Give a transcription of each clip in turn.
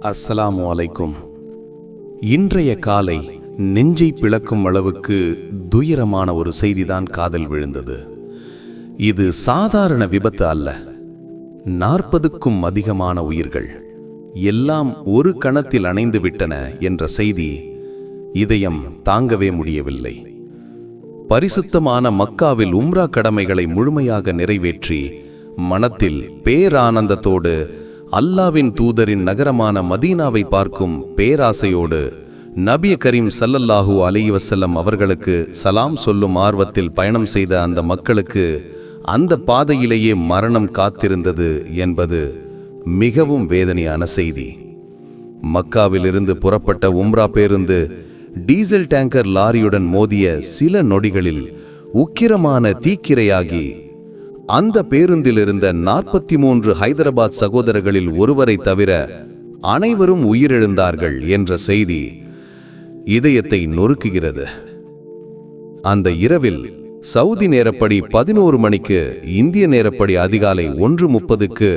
அஸ்ஸலாமு அலைக்கும். இன்றைய காலை நெஞ்சை பிளக்கும் அளவுக்கு துயரமான ஒரு செய்திதான் காதல் விழுந்தது. இது சாதாரண விபத்து அல்ல. நாற்பதுக்கும் அதிகமான உயிர்கள் எல்லாம் ஒரு கணத்தில் அணைந்து விட்டன என்ற செய்தி இதயம் தாங்கவே முடியவில்லை. பரிசுத்தமான மக்காவில் உம்ரா கடமைகளை முழுமையாக நிறைவேற்றி மனத்தில் பேரானந்தத்தோடு அல்லாவின் தூதரின் நகரமான மதீனாவை பார்க்கும் பேராசையோடு நபிய கரீம் சல்லல்லாஹூ அலைஹி அவர்களுக்கு சலாம் சொல்லும் ஆர்வத்தில் பயணம் செய்த அந்த மக்களுக்கு அந்த பாதையிலேயே மரணம் காத்திருந்தது என்பது மிகவும் வேதனையான செய்தி. மக்காவிலிருந்து புறப்பட்ட உம்ரா பேருந்து டீசல் டேங்கர் லாரியுடன் மோதிய சில நொடிகளில் உக்கிரமான தீக்கிரையாகி அந்த பேருந்தில் இருந்த நாற்பத்தி மூன்று ஹைதராபாத் சகோதரர்களில் ஒருவரை தவிர அனைவரும் உயிரிழந்தார்கள் என்ற செய்தி இதயத்தை நொறுக்குகிறது. அந்த இரவில் சவுதி நேரப்படி பதினோரு மணிக்கு இந்திய நேரப்படி அதிகாலை ஒன்று முப்பதுக்கு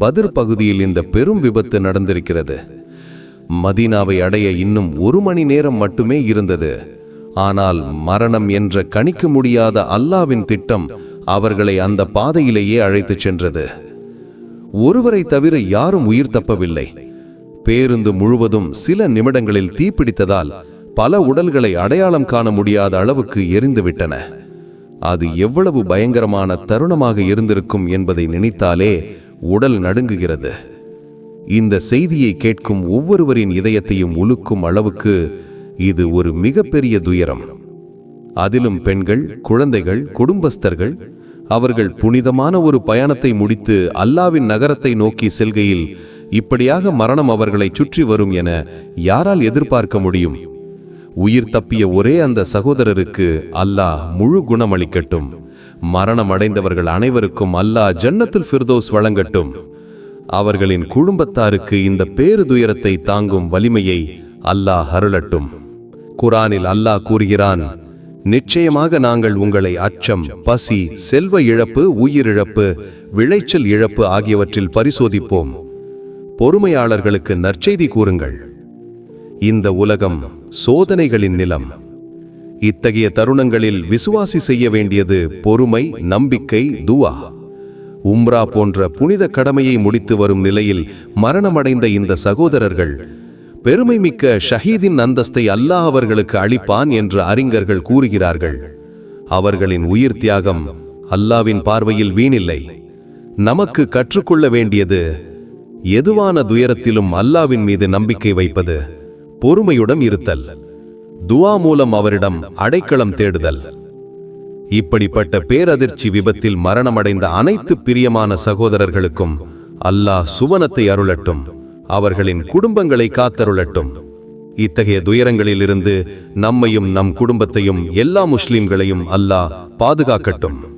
பதிர் பகுதியில் இந்த பெரும் விபத்து நடந்திருக்கிறது. மதீனாவை அடைய இன்னும் ஒரு மணி நேரம் மட்டுமே இருந்தது. ஆனால் மரணம் என்ற கணிக்க முடியாத அல்லாவின் திட்டம் அவர்களை அந்த பாதையிலேயே அழைத்துச் சென்றது. ஒருவரை தவிர யாரும் உயிர் தப்பவில்லை. பேருந்து முழுவதும் சில நிமிடங்களில் தீப்பிடித்ததால் பல உடல்களை அடையாளம் காண முடியாத அளவுக்கு எரிந்துவிட்டன. அது எவ்வளவு பயங்கரமான தருணமாக இருந்திருக்கும் என்பதை நினைத்தாலே உடல் நடுங்குகிறது. இந்த செய்தியை கேட்கும் ஒவ்வொருவரின் இதயத்தையும் உலுக்கும் அளவுக்கு இது ஒரு மிகப்பெரிய துயரம். அதிலும் பெண்கள் குழந்தைகள் குடும்பஸ்தர்கள் அவர்கள் புனிதமான ஒரு பயணத்தை முடித்து அல்லாவின் நகரத்தை நோக்கி செல்கையில் இப்படியாக மரணம் அவர்களை சுற்றி வரும் என யாரால் எதிர்பார்க்க முடியும்? உயிர் தப்பிய ஒரே அந்த சகோதரருக்கு அல்லாஹ் முழு குணமளிக்கட்டும். மரணம் அடைந்தவர்கள் அனைவருக்கும் அல்லாஹ் ஜன்னத்தில் ஃபிர்தோஸ் வழங்கட்டும். அவர்களின் குடும்பத்தாருக்கு இந்த பேருதுயரத்தை தாங்கும் வலிமையை அல்லாஹ் அருளட்டும். குரானில் அல்லாஹ் கூறுகிறான் நிச்சயமாக நாங்கள் உங்களை அச்சம் பசி செல்வ இழப்பு உயிரிழப்பு விளைச்சல் இழப்பு ஆகியவற்றில் பரிசோதிப்போம். பொறுமையாளர்களுக்கு நற்செய்தி கூறுங்கள். இந்த உலகம் சோதனைகளின் நிலம். இத்தகைய தருணங்களில் விசுவாசி செய்ய வேண்டியது பொறுமை நம்பிக்கை துவா. உம்ரா போன்ற புனித கடமையை முடித்து வரும் நிலையில் மரணமடைந்த இந்த சகோதரர்கள் பெருமை மிக்க ஷஹீதின் அந்தஸ்தை அல்லாஹ் அவர்களுக்கு அளிப்பான் என்று அறிஞர்கள் கூறுகிறார்கள். அவர்களின் உயிர் தியாகம் அல்லாவின் பார்வையில் வீணில்லை. நமக்கு கற்றுக்கொள்ள வேண்டியது எதுவான துயரத்திலும் அல்லாவின் மீது நம்பிக்கை வைப்பது பொறுமையுடன் இருத்தல் துவா மூலம் அவரிடம் அடைக்கலம் தேடுதல். இப்படிப்பட்ட பேரதிர்ச்சி விபத்தில் மரணமடைந்த அனைத்து பிரியமான சகோதரர்களுக்கும் அல்லாஹ் சுவனத்தை அருளட்டும். அவர்களின் குடும்பங்களை காத்தருளட்டும். இத்தகைய துயரங்களிலிருந்து நம்மையும் நம் குடும்பத்தையும் எல்லா முஸ்லிம்களையும் அல்லாஹ் பாதுகாக்கட்டும்.